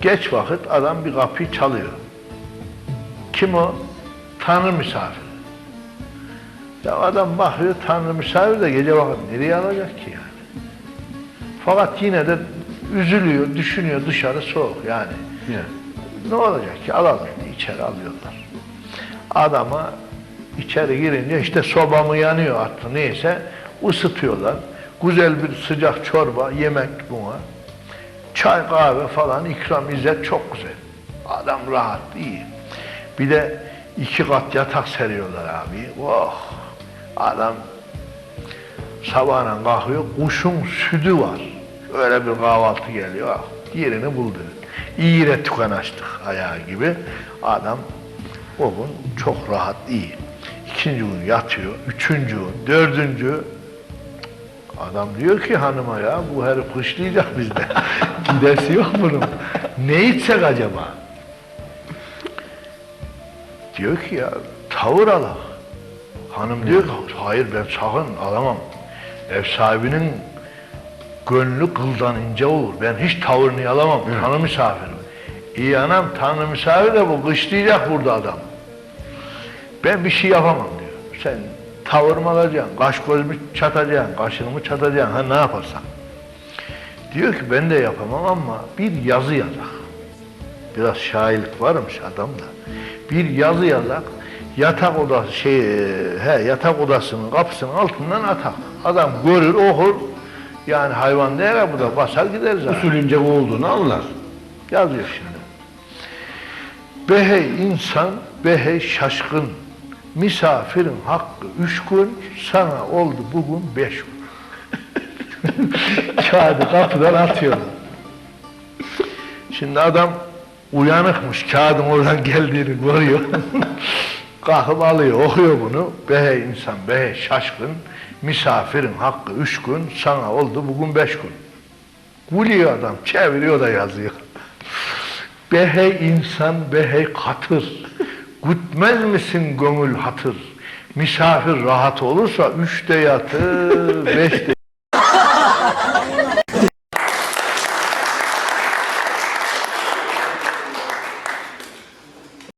Geç vakit adam bir kapıyı çalıyor. Kim o? Tanrı misafiri. Ya adam bakıyor Tanrı misafir de gece vakit nereye alacak ki yani? Fakat yine de üzülüyor, düşünüyor dışarı soğuk yani. Ne olacak ki alalım diye içeri alıyorlar. Adama içeri girince işte soba mı yanıyor artık neyse ısıtıyorlar. Güzel bir sıcak çorba, yemek buna. Çay, kahve falan ikram, izzet çok güzel. Adam rahat, iyi. Bir de iki kat yatak seriyorlar abi. Oh! Adam sabahına kalkıyor, kuşun sütü var. Öyle bir kahvaltı geliyor. Ah, yerini buldu. İyi yere açtık ayağı gibi. Adam o gün çok rahat, iyi. İkinci gün yatıyor, üçüncü gün, dördüncü Adam diyor ki hanıma ya bu herif kışlayacak bizde. Gidesi yok bunun. Ne içsek acaba? Diyor ki ya tavır alak. Hanım diyor ki hayır ben sakın alamam. Ev sahibinin gönlü kıldan ince olur. Ben hiç tavırını alamam. Tanrı misafirim. İyi anam tanrı misafir de bu kışlayacak burada adam. Ben bir şey yapamam diyor. Sen tavır mı alacaksın, kaş göz mü çatacaksın, kaşını mı çatacaksın, ha ne yaparsan. Diyor ki ben de yapamam ama bir yazı yazak. Biraz şairlik varmış adamda. Bir yazı yazak, yatak odası şey, he yatak odasının kapısının altından atak. Adam görür, okur. Yani hayvan değil ya bu da basar gider zaten. Usulünce bu olduğunu anlar. Yazıyor şimdi. Behey insan, behey şaşkın. Misafirin hakkı üç gün, sana oldu bugün beş gün. Kağıdı kapıdan atıyor. Şimdi adam uyanıkmış, kağıdın oradan geldiğini görüyor. Kalkıp alıyor, okuyor bunu. Behey insan, behey şaşkın. Misafirin hakkı üç gün, sana oldu bugün beş gün. Gülüyor adam, çeviriyor da yazıyor. Behey insan, behey katır. Gütmez misin gönül hatır? Misafir rahat olursa üçte yatır, beşte